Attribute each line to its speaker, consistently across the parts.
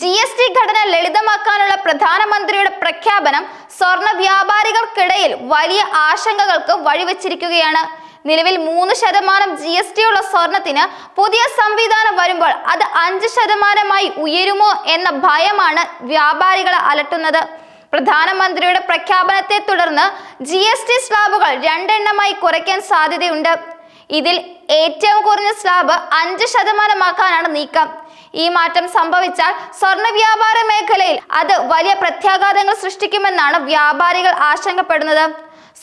Speaker 1: G S T ഘടന ലളിതമാക്കാനുള്ള പ്രധാനമന്ത്രിയുടെ പ്രഖ്യാപനം സ്വർണ വ്യാപാരികൾക്കിടയിൽ വലിയ ആശങ്കകൾക്ക് വഴിവെച്ചിരിക്കുകയാണ്. നിലവിൽ മൂന്ന് ശതമാനം ജി എസ് ടി ഉള്ള സ്വർണത്തിന് പുതിയ സംവിധാനം വരുമ്പോൾ അത് അഞ്ച് ശതമാനമായി ഉയരുമോ എന്ന ഭയമാണ് വ്യാപാരികളെ അലട്ടുന്നത്. പ്രധാനമന്ത്രിയുടെ പ്രഖ്യാപനത്തെ തുടർന്ന് ജി എസ് ടി സ്ലാബുകൾ രണ്ടെണ്ണമായി കുറയ്ക്കാൻ സാധ്യതയുണ്ട്. ഇതിൽ ഏറ്റവും കുറഞ്ഞ സ്ലാബ് അഞ്ച് ശതമാനമാക്കാനാണ് നീക്കം. ഈ മാറ്റം സംഭവിച്ചാൽ സ്വർണ വ്യാപാര മേഖലയിൽ അത് വലിയ പ്രത്യാഘാതങ്ങൾ സൃഷ്ടിക്കുമെന്നാണ് വ്യാപാരികൾ ആശങ്കപ്പെടുന്നത്.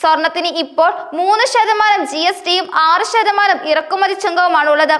Speaker 1: സ്വർണത്തിന് ഇപ്പോൾ മൂന്ന് ശതമാനം ജി എസ് ടിയും ആറ് ശതമാനം ഇറക്കുമതി ചുങ്കവുമാണ് ഉള്ളത്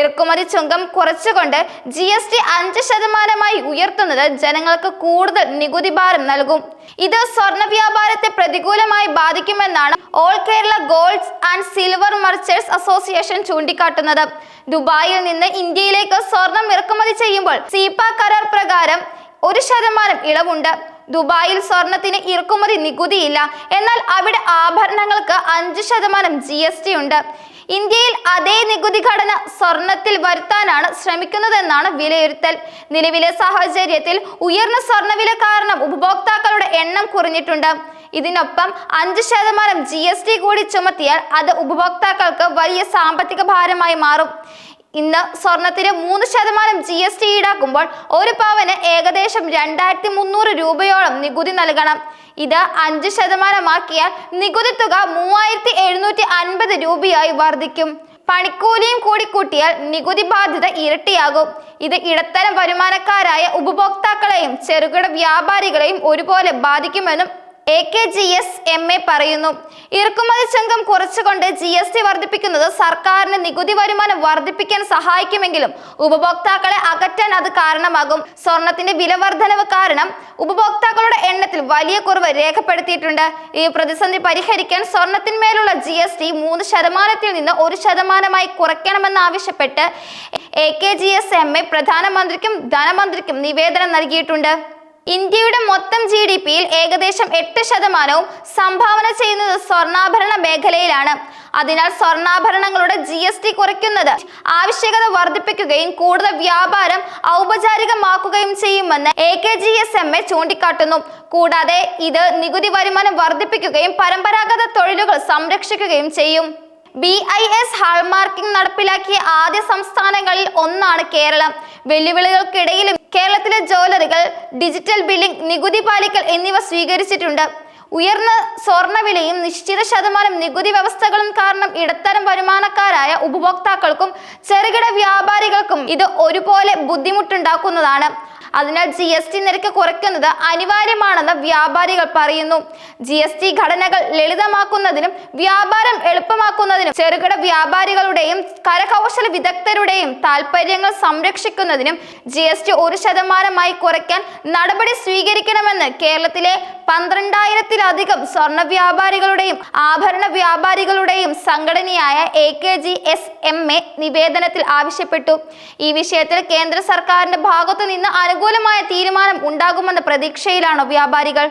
Speaker 1: ഇറക്കുമതി ചുങ്കം കുറച്ചുകൊണ്ട് ജി എസ് ടി അഞ്ച് ശതമാനമായി ഉയർത്തുന്നത് ജനങ്ങൾക്ക് കൂടുതൽ നികുതി ഭാരം നൽകും. ഇത് സ്വർണ വ്യാപാരത്തെ പ്രതികൂലമായി ബാധിക്കുമെന്നാണ് all Kerala gold and silver merchants association ചൂണ്ടിക്കാട്ടുന്നത്. ദുബായിൽ നിന്ന് ഇന്ത്യയിലേക്ക് സ്വർണം ഇറക്കുമതി ചെയ്യുമ്പോൾ സീപ കരാർ പ്രകാരം ഒരു ശതമാനം ഇളവുണ്ട്. ദുബായിൽ സ്വർണത്തിന് ഇറക്കുമതി നികുതിയില്ല. എന്നാൽ അവിടെ ആഭരണങ്ങൾക്ക് അഞ്ച് ശതമാനം ജി എസ് ടി ഉണ്ട്. ഇന്ത്യയിൽ അതേ നികുതി ഘടന സ്വർണത്തിൽ വരുത്താനാണ് ശ്രമിക്കുന്നതെന്നാണ് വിലയിരുത്തൽ. നിലവിലെ സാഹചര്യത്തിൽ ഉയർന്ന സ്വർണവില കാരണം ഉപഭോക്താക്കളുടെ എണ്ണം കുറഞ്ഞിട്ടുണ്ട്. ഇതിനൊപ്പം അഞ്ച് ശതമാനം ജി എസ് ടി കൂടി ചുമത്തിയാൽ അത് ഉപഭോക്താക്കൾക്ക് വലിയ സാമ്പത്തിക ഭാരമായി മാറും. ഇന്ന് സ്വർണത്തിന് മൂന്ന് ശതമാനം ജി എസ് ടി ഈടാക്കുമ്പോൾ ഒരു പവന് ഏകദേശം രണ്ടായിരത്തി മുന്നൂറ് രൂപയോളം നികുതി നൽകണം. ഇത് അഞ്ച് ശതമാനമാക്കിയാൽ നികുതി തുക മൂവായിരത്തി എഴുന്നൂറ്റി അൻപത് രൂപയായി വർദ്ധിക്കും. പണിക്കൂലിയും കൂടി കൂട്ടിയാൽ നികുതി ബാധ്യത ഇരട്ടിയാകും. ഇത് ഇടത്തരം വരുമാനക്കാരായ ഉപഭോക്താക്കളെയും ചെറുകിട വ്യാപാരികളെയും ഒരുപോലെ ബാധിക്കുമെന്നും A K G S M A പറയുന്നു. ഇറക്കുമതി ചങ്കം കുറച്ചുകൊണ്ട് ജി എസ് ടി വർദ്ധിപ്പിക്കുന്നത് സർക്കാരിന് നികുതി വരുമാനം വർദ്ധിപ്പിക്കാൻ സഹായിക്കുമെങ്കിലും ഉപഭോക്താക്കളെ അകറ്റാൻ അത് കാരണമാകും. സ്വർണത്തിന്റെ വില വർധനവ് കാരണം ഉപഭോക്താക്കളുടെ എണ്ണത്തിൽ വലിയ കുറവ് രേഖപ്പെടുത്തിയിട്ടുണ്ട്. ഈ പ്രതിസന്ധി പരിഹരിക്കാൻ സ്വർണത്തിന്മേലുള്ള ജി എസ് ടി മൂന്ന് ശതമാനത്തിൽ നിന്ന് ഒരു ശതമാനമായി കുറയ്ക്കണമെന്നാവശ്യപ്പെട്ട് A K G S M A പ്രധാനമന്ത്രിക്കും ധനമന്ത്രിക്കും നിവേദനം നൽകിയിട്ടുണ്ട്. ഇന്ത്യയുടെ മൊത്തം ജി ഡി പിയിൽ ഏകദേശം എട്ട് ശതമാനവും സംഭാവന ചെയ്യുന്നത് സ്വർണാഭരണ മേഖലയിലാണ്. അതിനാൽ സ്വർണാഭരണങ്ങളുടെ ജി എസ് ടി കുറയ്ക്കുന്നത് ആവശ്യകത വർദ്ധിപ്പിക്കുകയും കൂടുതൽ വ്യാപാരം ഔപചാരികമാക്കുകയും ചെയ്യുമെന്ന് A K G S M A ചൂണ്ടിക്കാട്ടുന്നു. കൂടാതെ ഇത് നികുതി വരുമാനം വർദ്ധിപ്പിക്കുകയും പരമ്പരാഗത തൊഴിലുകൾ സംരക്ഷിക്കുകയും ചെയ്യും. ബി ഐ എസ് ഹാൾമാർക്കിംഗ് നടപ്പിലാക്കിയ ആദ്യ സംസ്ഥാനങ്ങളിൽ ഒന്നാണ് കേരളം. വെല്ലുവിളികൾക്കിടയിലും കേരളത്തിലെ ജ്വല്ലറികൾ ഡിജിറ്റൽ ബില്ലിംഗ് നികുതി പാലിക്കൽ എന്നിവ സ്വീകരിച്ചിട്ടുണ്ട്. ഉയർന്ന സ്വർണവിലയും നിശ്ചിത ശതമാനം നികുതി വ്യവസ്ഥകളും കാരണം ഇടത്തരം വരുമാനക്കാരായ ഉപഭോക്താക്കൾക്കും ചെറുകിട വ്യാപാരികൾക്കും ഇത് ഒരുപോലെ ബുദ്ധിമുട്ടുണ്ടാക്കുന്നതാണ്. അതിനാൽ ജി എസ് ടി നിരക്ക് കുറയ്ക്കുന്നത് അനിവാര്യമാണെന്ന് വ്യാപാരികൾ പറയുന്നു. ജി എസ് ടി ഘടനകൾ ലളിതമാക്കുന്നതിനും വ്യാപാരം എളുപ്പമാക്കുന്നതിനും ചെറുകിട വ്യാപാരികളുടെയും കരകൗശല വിദഗ്ധരുടെയും താൽപ്പര്യങ്ങൾ സംരക്ഷിക്കുന്നതിനും ജി എസ് ടി ഒരു ശതമാനമായി കുറയ്ക്കാൻ നടപടി സ്വീകരിക്കണമെന്ന് കേരളത്തിലെ പന്ത്രണ്ടായിരത്തിലധികം സ്വർണ വ്യാപാരികളുടെയും ആഭരണ വ്യാപാരികളുടെയും സംഘടനയായ A K G S M A നിവേദനത്തിൽ ആവശ്യപ്പെട്ടു. ഈ വിഷയത്തിൽ കേന്ദ്ര സർക്കാരിന്റെ ഭാഗത്തു നിന്ന് അനുകൂലമായ തീരുമാനം ഉണ്ടാകുമെന്ന പ്രതീക്ഷയിലാണ് വ്യാപാരികൾ